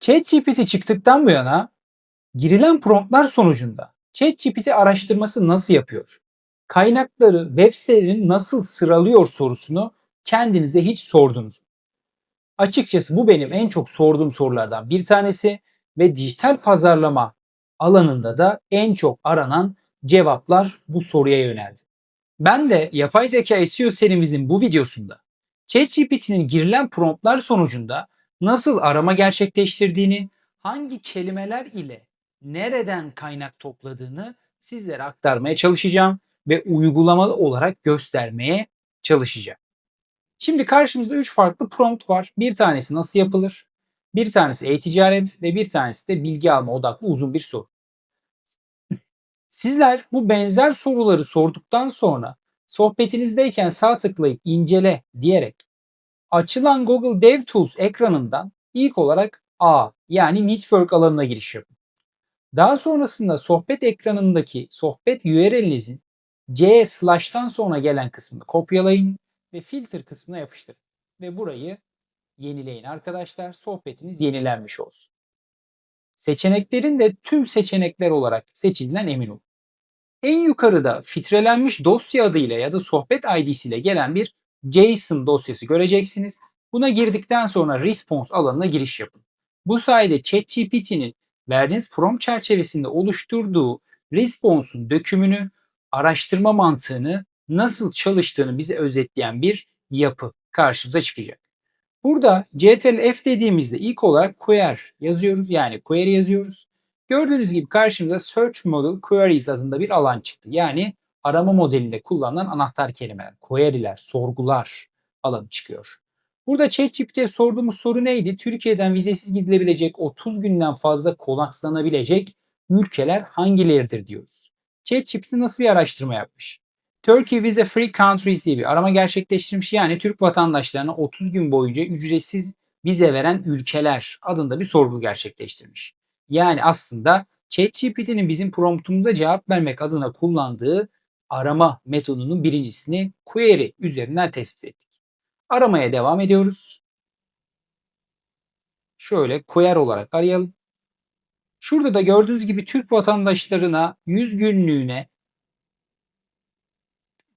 ChatGPT çıktıktan bu yana girilen promptlar sonucunda ChatGPT araştırması nasıl yapıyor? Kaynakları web sitelerinin nasıl sıralıyor sorusunu kendinize hiç sordunuz? Açıkçası bu benim en çok sorduğum sorulardan bir tanesi ve dijital pazarlama alanında da en çok aranan cevaplar bu soruya yöneldi. Ben de yapay zeka SEO serimizin bu videosunda ChatGPT'nin girilen promptlar sonucunda nasıl arama gerçekleştirdiğini, hangi kelimeler ile nereden kaynak topladığını sizlere aktarmaya çalışacağım ve uygulamalı olarak göstermeye çalışacağım. Şimdi karşımızda 3 farklı prompt var. Bir tanesi nasıl yapılır? Bir tanesi e-ticaret ve bir tanesi de bilgi alma odaklı uzun bir soru. Sizler bu benzer soruları sorduktan sonra sohbetinizdeyken sağ tıklayıp incele diyerek açılan Google DevTools ekranından ilk olarak A yani Network alanına giriş yapın. Daha sonrasında sohbet ekranındaki sohbet URL'inizin C slash'tan sonra gelen kısmını kopyalayın ve filter kısmına yapıştırın. Ve burayı yenileyin arkadaşlar. Sohbetiniz yenilenmiş olsun. Seçeneklerin de tüm seçenekler olarak seçildiğinden emin olun. En yukarıda filtrelenmiş dosya adıyla ya da sohbet ID'siyle gelen bir JSON dosyası göreceksiniz. Buna girdikten sonra response alanına giriş yapın. Bu sayede ChatGPT'nin verdiğiniz prompt çerçevesinde oluşturduğu response'un dökümünü, araştırma mantığını, nasıl çalıştığını bize özetleyen bir yapı karşımıza çıkacak. Burada CTRL-F dediğimizde ilk olarak query yazıyoruz. Yani query yazıyoruz. Gördüğünüz gibi karşımıza Search Model Queries adında bir alan çıktı. Yani arama modelinde kullanılan anahtar kelimeler, query'ler, sorgular alanı çıkıyor. Burada ChatGPT'ye sorduğumuz soru neydi? Türkiye'den vizesiz gidilebilecek 30 günden fazla konaklanabilecek ülkeler hangileridir diyoruz. ChatGPT nasıl bir araştırma yapmış? Turkey Visa Free Countries diye bir arama gerçekleştirmiş. Yani Türk vatandaşlarına 30 gün boyunca ücretsiz vize veren ülkeler adında bir sorgu gerçekleştirmiş. Yani aslında ChatGPT'nin bizim promptumuza cevap vermek adına kullandığı arama metodunun birincisini query üzerinden tespit ettik. Aramaya devam ediyoruz. Şöyle query olarak arayalım. Şurada da gördüğünüz gibi Türk vatandaşlarına 100 günlüğüne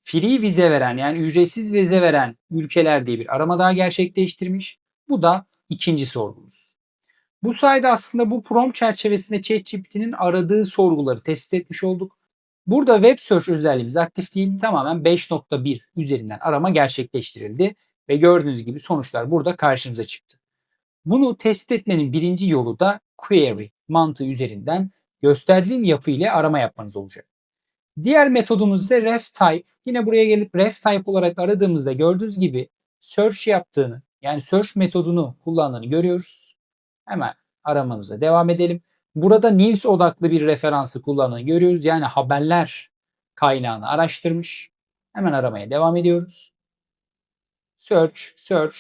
free vize veren yani ücretsiz vize veren ülkeler diye bir arama daha gerçekleştirmiş. Bu da ikinci sorgumuz. Bu sayede aslında bu prompt çerçevesinde ChatGPT'nin aradığı sorguları tespit etmiş olduk. Burada web search özelliğimiz aktif değil. Tamamen 5.1 üzerinden arama gerçekleştirildi ve gördüğünüz gibi sonuçlar burada karşınıza çıktı. Bunu tespit etmenin birinci yolu da query mantığı üzerinden gösterdiğim yapı ile arama yapmanız olacak. Diğer metodumuz ise ref type. Yine buraya gelip ref type olarak aradığımızda gördüğünüz gibi search yaptığını yani search metodunu kullandığını görüyoruz. Hemen aramamıza devam edelim. Burada news odaklı bir referansı kullandığını görüyoruz. Yani haberler kaynağını araştırmış. Hemen aramaya devam ediyoruz. Search, search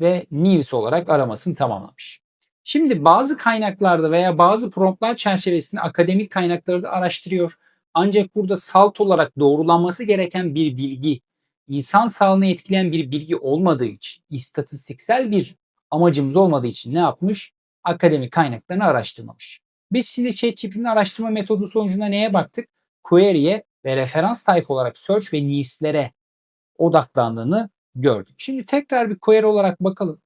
ve news olarak aramasını tamamlamış. Şimdi bazı kaynaklarda veya bazı promptlar çerçevesinde akademik kaynakları da araştırıyor. Ancak burada salt olarak doğrulanması gereken bir bilgi, insan sağlığını etkileyen bir bilgi olmadığı için, istatistiksel bir amacımız olmadığı için ne yapmış? Akademik kaynaklarını araştırmamış. Biz şimdi ChatGPT'nin araştırma metodu sonucunda neye baktık? Query'e ve referans type olarak search ve news'lere odaklandığını gördük. Şimdi tekrar bir query olarak bakalım.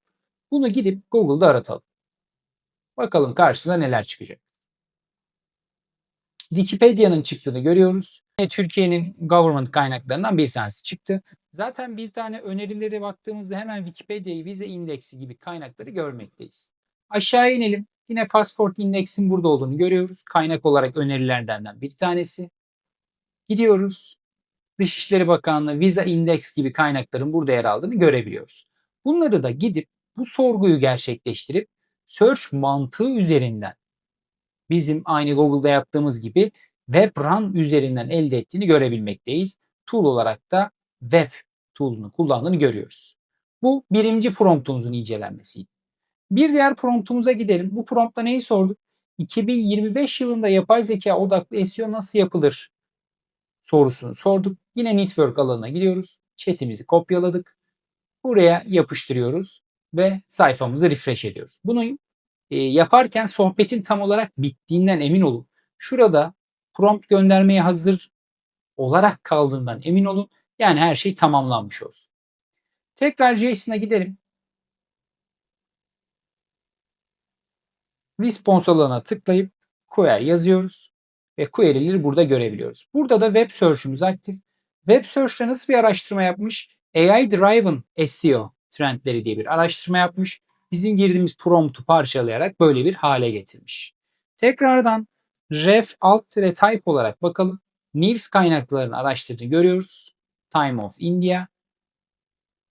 Bunu gidip Google'da aratalım. Bakalım karşımıza neler çıkacak. Wikipedia'nın çıktığını görüyoruz. Türkiye'nin government kaynaklarından bir tanesi çıktı. Zaten bir tane önerileri baktığımızda hemen Wikipedia'yı, vize indeksi gibi kaynakları görmekteyiz. Aşağı inelim. Yine pasport indeksin burada olduğunu görüyoruz. Kaynak olarak önerilerden bir tanesi. Gidiyoruz. Dışişleri Bakanlığı, Visa Index gibi kaynakların burada yer aldığını görebiliyoruz. Bunları da gidip bu sorguyu gerçekleştirip search mantığı üzerinden bizim aynı Google'da yaptığımız gibi WebRun üzerinden elde ettiğini görebilmekteyiz. Tool olarak da web tool'unu kullandığını görüyoruz. Bu birinci promptumuzun incelenmesiydi. Bir diğer promptumuza gidelim. Bu promptta neyi sorduk? 2025 yılında yapay zeka odaklı SEO nasıl yapılır sorusunu sorduk. Yine network alanına gidiyoruz. Chat'imizi kopyaladık. Buraya yapıştırıyoruz ve sayfamızı refresh ediyoruz. Bunu e, yaparken sohbetin tam olarak bittiğinden emin olun. Şurada prompt göndermeye hazır olarak kaldığından emin olun. Yani her şey tamamlanmış olsun. Tekrar JSON'a gidelim. Response alanına tıklayıp query yazıyoruz ve query'leri burada görebiliyoruz. Burada da web search'ümüz aktif. Web search'te nasıl bir araştırma yapmış? AI driven SEO trendleri diye bir araştırma yapmış. Bizim girdiğimiz prompt'u parçalayarak böyle bir hale getirmiş. Tekrardan ref alt type olarak bakalım. News kaynaklarını araştırdığını görüyoruz. Time of India.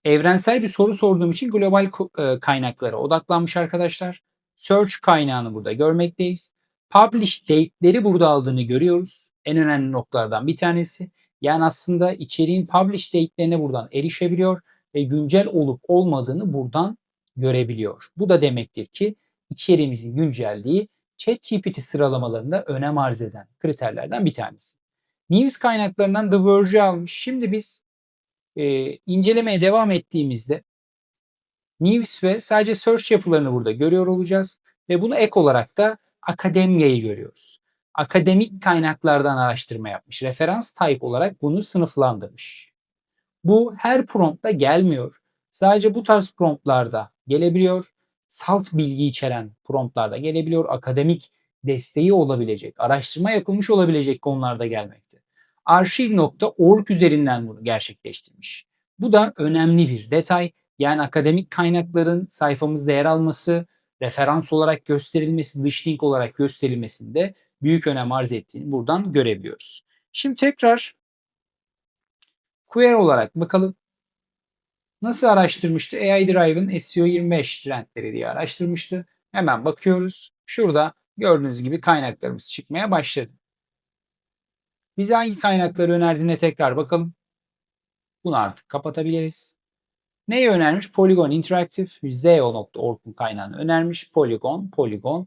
Evrensel bir soru sorduğum için global e, kaynaklara odaklanmış arkadaşlar. Search kaynağını burada görmekteyiz. Publish date'leri burada aldığını görüyoruz. En önemli noktalardan bir tanesi. Yani aslında içeriğin publish date'lerine buradan erişebiliyor ve güncel olup olmadığını buradan görebiliyor. Bu da demektir ki içeriğimizin güncelliği ChatGPT sıralamalarında önem arz eden kriterlerden bir tanesi. News kaynaklarından The Verge'i almış. Şimdi biz e, incelemeye devam ettiğimizde News ve sadece search yapılarını burada görüyor olacağız. Ve bunu ek olarak da akademiyayı görüyoruz. Akademik kaynaklardan araştırma yapmış. Referans type olarak bunu sınıflandırmış. Bu her promptta gelmiyor. Sadece bu tarz promptlarda gelebiliyor. Salt bilgi içeren promptlarda gelebiliyor. Akademik desteği olabilecek, araştırma yapılmış olabilecek konularda gelmekte. Arşiv.org üzerinden bunu gerçekleştirmiş. Bu da önemli bir detay. Yani akademik kaynakların sayfamızda yer alması, referans olarak gösterilmesi, dış link olarak gösterilmesinde büyük önem arz ettiğini buradan görebiliyoruz. Şimdi tekrar query olarak bakalım. Nasıl araştırmıştı? AI Driven SEO 25 trendleri diye araştırmıştı. Hemen bakıyoruz. Şurada gördüğünüz gibi kaynaklarımız çıkmaya başladı. Bize hangi kaynakları önerdiğine tekrar bakalım. Bunu artık kapatabiliriz. Neyi önermiş? Polygon Interactive, Zeo.org'un kaynağını önermiş. Polygon, Polygon.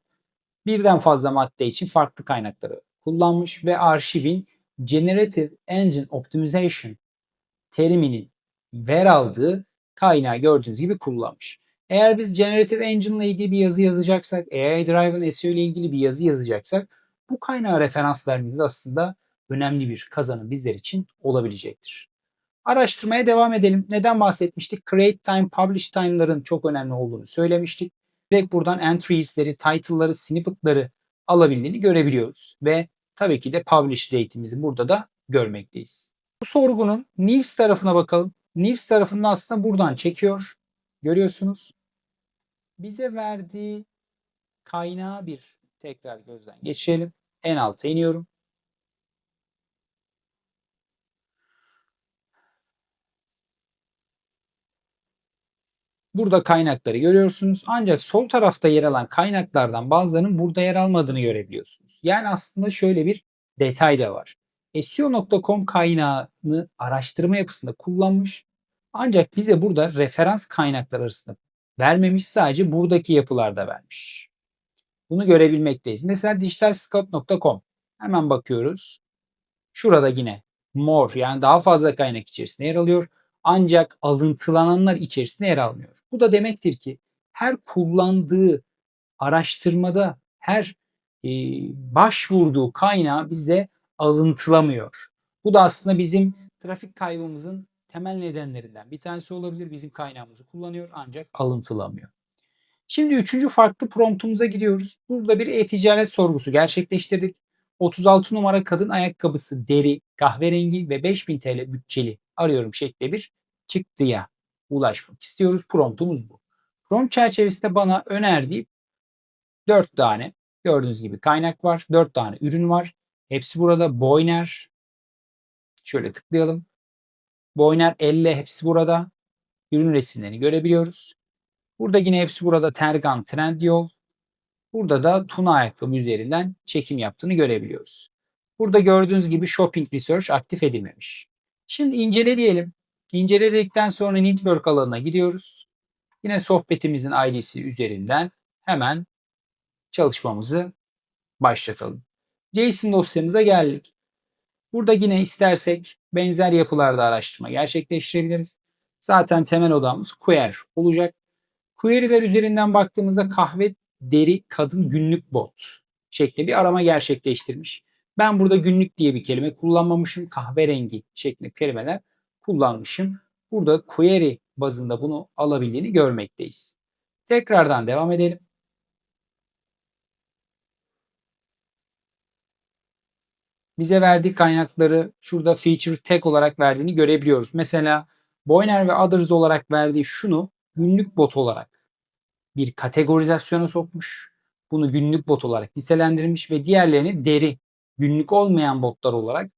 Birden fazla madde için farklı kaynakları kullanmış ve arşivin Generative Engine Optimization teriminin ver aldığı kaynağı gördüğünüz gibi kullanmış. Eğer biz Generative Engine ile ilgili bir yazı yazacaksak, AI Driven SEO ile ilgili bir yazı yazacaksak bu kaynağa referans vermemiz aslında önemli bir kazanım bizler için olabilecektir. Araştırmaya devam edelim. Neden bahsetmiştik? Create time, publish time'ların çok önemli olduğunu söylemiştik. Direkt buradan entries'leri, title'ları, snippet'ları alabildiğini görebiliyoruz. Ve tabii ki de publish date'imizi burada da görmekteyiz. Bu sorgunun news tarafına bakalım. News tarafında aslında buradan çekiyor. Görüyorsunuz. Bize verdiği kaynağı bir tekrar gözden geçirelim. En alta iniyorum. Burada kaynakları görüyorsunuz. Ancak sol tarafta yer alan kaynaklardan bazılarının burada yer almadığını görebiliyorsunuz. Yani aslında şöyle bir detay da var. SEO.com kaynağını araştırma yapısında kullanmış. Ancak bize burada referans kaynaklar arasında vermemiş. Sadece buradaki yapılarda vermiş. Bunu görebilmekteyiz. Mesela digitalscout.com hemen bakıyoruz. Şurada yine more yani daha fazla kaynak içerisinde yer alıyor ancak alıntılananlar içerisinde yer almıyor. Bu da demektir ki her kullandığı araştırmada her e, başvurduğu kaynağı bize alıntılamıyor. Bu da aslında bizim trafik kaybımızın temel nedenlerinden bir tanesi olabilir. Bizim kaynağımızı kullanıyor ancak alıntılamıyor. Şimdi üçüncü farklı promptumuza gidiyoruz. Burada bir e-ticaret sorgusu gerçekleştirdik. 36 numara kadın ayakkabısı deri, kahverengi ve 5000 TL bütçeli arıyorum şeklinde bir çıktıya ulaşmak istiyoruz. Promptumuz bu. Prompt çerçevesinde bana önerdiği 4 tane gördüğünüz gibi kaynak var. 4 tane ürün var. Hepsi burada. Boyner. Şöyle tıklayalım. Boyner elle hepsi burada. Ürün resimlerini görebiliyoruz. Burada yine hepsi burada Tergan Trendyol. Burada da Tuna ayakkabı üzerinden çekim yaptığını görebiliyoruz. Burada gördüğünüz gibi Shopping Research aktif edilmemiş. Şimdi incele diyelim. İnceledikten sonra network alanına gidiyoruz. Yine sohbetimizin ID'si üzerinden hemen çalışmamızı başlatalım. JSON dosyamıza geldik. Burada yine istersek benzer yapılarda araştırma gerçekleştirebiliriz. Zaten temel odamız query olacak. Query'ler üzerinden baktığımızda kahve deri kadın günlük bot şeklinde bir arama gerçekleştirmiş. Ben burada günlük diye bir kelime kullanmamışım. Kahverengi şeklinde kelimeler kullanmışım. Burada query bazında bunu alabildiğini görmekteyiz. Tekrardan devam edelim. Bize verdiği kaynakları şurada feature tag olarak verdiğini görebiliyoruz. Mesela Boyner ve Others olarak verdiği şunu günlük bot olarak bir kategorizasyona sokmuş. Bunu günlük bot olarak listelendirmiş ve diğerlerini deri, günlük olmayan botlar olarak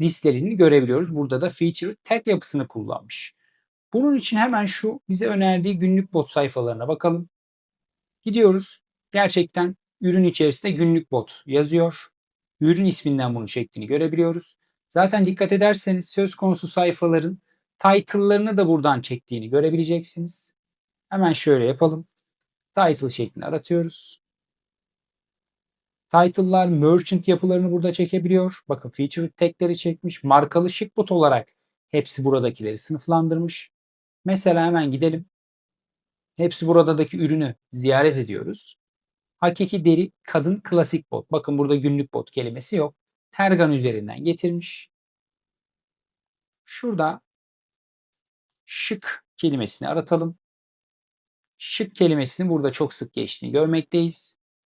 listelerini görebiliyoruz. Burada da feature tag yapısını kullanmış. Bunun için hemen şu bize önerdiği günlük bot sayfalarına bakalım. Gidiyoruz. Gerçekten ürün içerisinde günlük bot yazıyor. Ürün isminden bunu çektiğini görebiliyoruz. Zaten dikkat ederseniz söz konusu sayfaların title'larını da buradan çektiğini görebileceksiniz. Hemen şöyle yapalım. Title şeklinde aratıyoruz. Title'lar, merchant yapılarını burada çekebiliyor. Bakın feature tagleri çekmiş. Markalı şık bot olarak hepsi buradakileri sınıflandırmış. Mesela hemen gidelim. Hepsi buradaki ürünü ziyaret ediyoruz. Hakiki deri kadın klasik bot. Bakın burada günlük bot kelimesi yok. Tergan üzerinden getirmiş. Şurada şık kelimesini aratalım. Şık kelimesini burada çok sık geçtiğini görmekteyiz.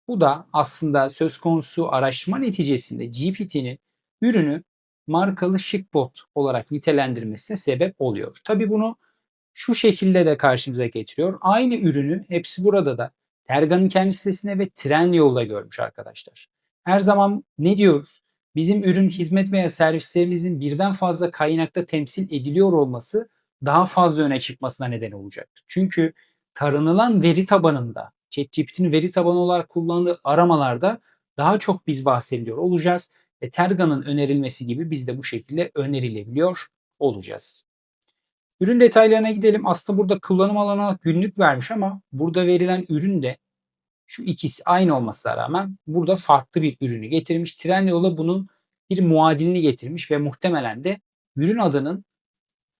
Bu da aslında söz konusu araştırma neticesinde GPT'nin ürünü markalı şık bot olarak nitelendirmesine sebep oluyor. Tabi bunu şu şekilde de karşımıza getiriyor. Aynı ürünü hepsi burada da Tergan'ın kendi sitesinde ve Trendyol'da görmüş arkadaşlar. Her zaman ne diyoruz? Bizim ürün, hizmet veya servislerimizin birden fazla kaynakta temsil ediliyor olması daha fazla öne çıkmasına neden olacaktır. Çünkü taranılan veri tabanında, ChatGPT'nin veri tabanı olarak kullandığı aramalarda daha çok biz bahsediliyor olacağız ve Tergan'ın önerilmesi gibi biz de bu şekilde önerilebiliyor olacağız. Ürün detaylarına gidelim. Aslında burada kullanım alanı günlük vermiş ama burada verilen ürün de şu ikisi aynı olmasına rağmen burada farklı bir ürünü getirmiş. Trendyol'a bunun bir muadilini getirmiş ve muhtemelen de ürün adının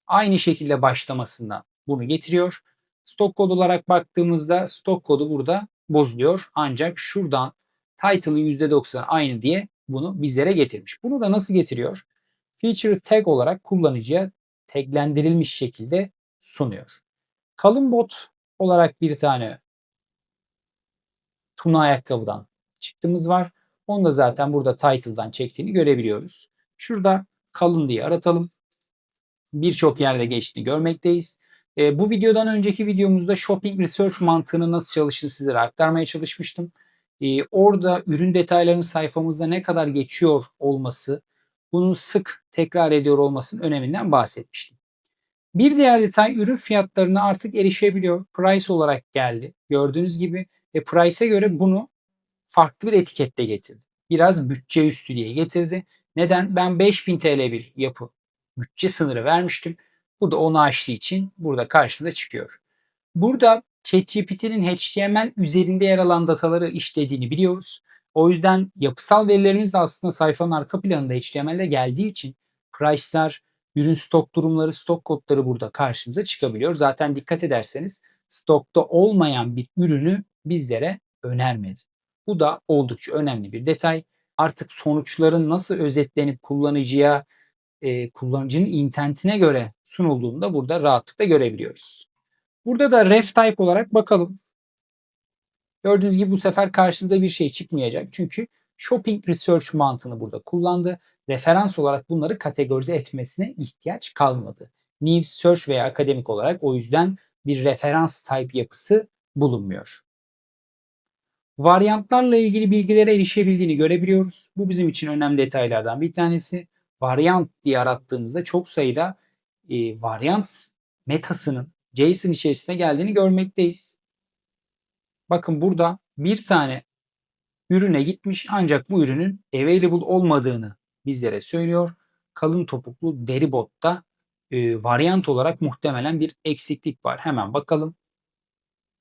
aynı şekilde başlamasından bunu getiriyor. Stok kod olarak baktığımızda stok kodu burada bozuluyor. Ancak şuradan title'ın %90 aynı diye bunu bizlere getirmiş. Bunu da nasıl getiriyor? Feature tag olarak kullanıcıya taglendirilmiş şekilde sunuyor. Kalın bot olarak bir tane Tuna ayakkabıdan çıktığımız var. Onu da zaten burada title'dan çektiğini görebiliyoruz. Şurada kalın diye aratalım. Birçok yerde geçtiğini görmekteyiz. E, bu videodan önceki videomuzda shopping research mantığını nasıl çalıştığını sizlere aktarmaya çalışmıştım. E, orada ürün detaylarının sayfamızda ne kadar geçiyor olması, bunu sık tekrar ediyor olmasının öneminden bahsetmiştim. Bir diğer detay ürün fiyatlarına artık erişebiliyor. Price olarak geldi. Gördüğünüz gibi ve price'e göre bunu farklı bir etikette getirdi. Biraz bütçe üstü diye getirdi. Neden? Ben 5000 TL bir yapı bütçe sınırı vermiştim. Bu da onu aştığı için burada karşımıza çıkıyor. Burada ChatGPT'nin HTML üzerinde yer alan dataları işlediğini biliyoruz. O yüzden yapısal verilerimiz de aslında sayfanın arka planında HTML'de geldiği için price'lar, ürün stok durumları, stok kodları burada karşımıza çıkabiliyor. Zaten dikkat ederseniz stokta olmayan bir ürünü bizlere önermedi. Bu da oldukça önemli bir detay. Artık sonuçların nasıl özetlenip kullanıcıya e, kullanıcının intentine göre sunulduğunu da burada rahatlıkla görebiliyoruz. Burada da ref type olarak bakalım. Gördüğünüz gibi bu sefer karşımıza bir şey çıkmayacak. Çünkü shopping research mantığını burada kullandı. Referans olarak bunları kategorize etmesine ihtiyaç kalmadı. News, search veya akademik olarak o yüzden bir referans type yapısı bulunmuyor. Varyantlarla ilgili bilgilere erişebildiğini görebiliyoruz. Bu bizim için önemli detaylardan bir tanesi. Varyant diye arattığımızda çok sayıda e, varyant metasının JSON içerisine geldiğini görmekteyiz. Bakın burada bir tane ürüne gitmiş ancak bu ürünün available olmadığını bizlere söylüyor. Kalın topuklu deri botta e, varyant olarak muhtemelen bir eksiklik var. Hemen bakalım.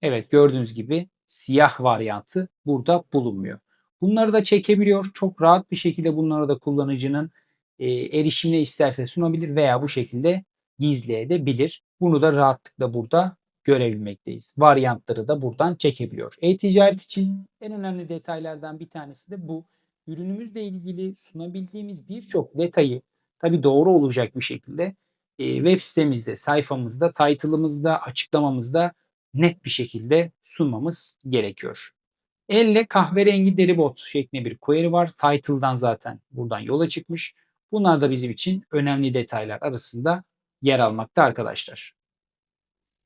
Evet gördüğünüz gibi siyah varyantı burada bulunmuyor. Bunları da çekebiliyor. Çok rahat bir şekilde bunları da kullanıcının e, erişimine isterse sunabilir veya bu şekilde gizleyebilir. Bunu da rahatlıkla burada görebilmekteyiz. Varyantları da buradan çekebiliyor. E-ticaret için en önemli detaylardan bir tanesi de bu. Ürünümüzle ilgili sunabildiğimiz birçok detayı tabii doğru olacak bir şekilde e, web sitemizde, sayfamızda, title'ımızda, açıklamamızda net bir şekilde sunmamız gerekiyor. Elle kahverengi deribot şeklinde bir query var. Title'dan zaten buradan yola çıkmış. Bunlar da bizim için önemli detaylar arasında yer almakta arkadaşlar.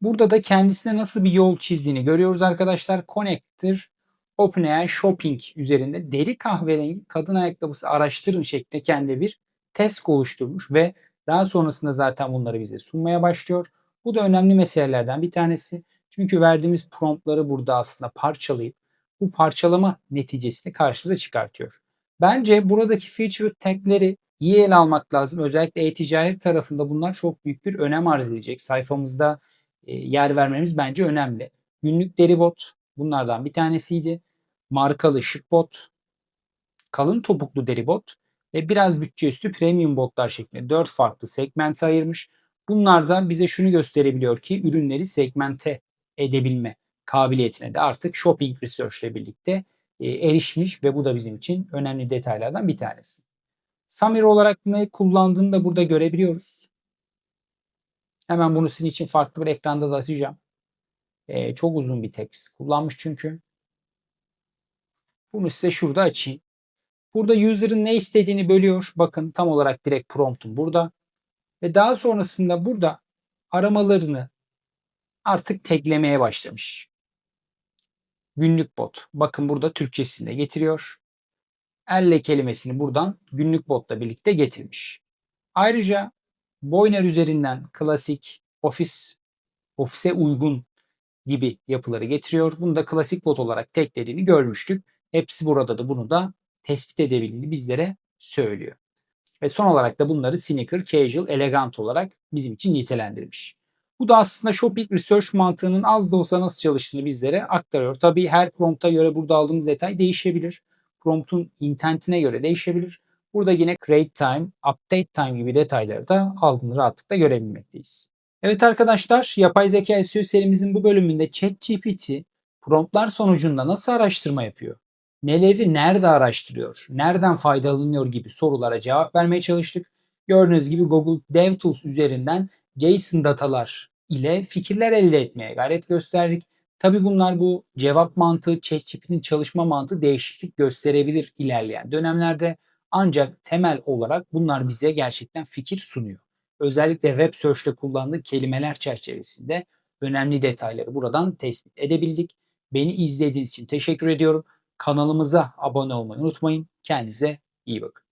Burada da kendisine nasıl bir yol çizdiğini görüyoruz arkadaşlar. Connector OpenAI Shopping üzerinde deri kahverengi kadın ayakkabısı araştırın şeklinde kendi bir test oluşturmuş ve daha sonrasında zaten bunları bize sunmaya başlıyor. Bu da önemli meselelerden bir tanesi. Çünkü verdiğimiz promptları burada aslında parçalayıp bu parçalama neticesini karşımıza çıkartıyor. Bence buradaki feature tagleri iyi ele almak lazım. Özellikle e-ticaret tarafında bunlar çok büyük bir önem arz edecek. Sayfamızda yer vermemiz bence önemli. Günlük deribot bunlardan bir tanesiydi. Markalı şık bot, kalın topuklu deribot ve biraz bütçe üstü premium botlar şeklinde 4 farklı segmente ayırmış. Bunlar da bize şunu gösterebiliyor ki ürünleri segmente edebilme kabiliyetine de artık shopping research ile birlikte e, erişmiş ve bu da bizim için önemli detaylardan bir tanesi. Summary olarak ne kullandığını da burada görebiliyoruz. Hemen bunu sizin için farklı bir ekranda da açacağım. Ee, çok uzun bir text kullanmış çünkü. Bunu size şurada açayım. Burada user'ın ne istediğini bölüyor. Bakın tam olarak direkt prompt'um burada. Ve daha sonrasında burada aramalarını artık taglemeye başlamış. Günlük bot. Bakın burada Türkçesini de getiriyor. Elle kelimesini buradan günlük botla birlikte getirmiş. Ayrıca Boyner üzerinden klasik, ofis, ofise uygun gibi yapıları getiriyor. Bunu da klasik bot olarak teklediğini görmüştük. Hepsi burada da bunu da tespit edebildiğini bizlere söylüyor. Ve son olarak da bunları sneaker, casual, elegant olarak bizim için nitelendirmiş. Bu da aslında shopping research mantığının az da olsa nasıl çalıştığını bizlere aktarıyor. Tabii her prompta göre burada aldığımız detay değişebilir. Promptun intentine göre değişebilir. Burada yine create time, update time gibi detayları da aldığını rahatlıkla görebilmekteyiz. Evet arkadaşlar, yapay zeka SEO serimizin bu bölümünde ChatGPT promptlar sonucunda nasıl araştırma yapıyor? Neleri nerede araştırıyor? Nereden faydalanıyor gibi sorulara cevap vermeye çalıştık. Gördüğünüz gibi Google DevTools üzerinden JSON datalar ile fikirler elde etmeye gayret gösterdik. Tabi bunlar bu cevap mantığı, ChatGPT'nin çalışma mantığı değişiklik gösterebilir ilerleyen dönemlerde. Ancak temel olarak bunlar bize gerçekten fikir sunuyor. Özellikle web search'te kullandığı kelimeler çerçevesinde önemli detayları buradan tespit edebildik. Beni izlediğiniz için teşekkür ediyorum. Kanalımıza abone olmayı unutmayın. Kendinize iyi bakın.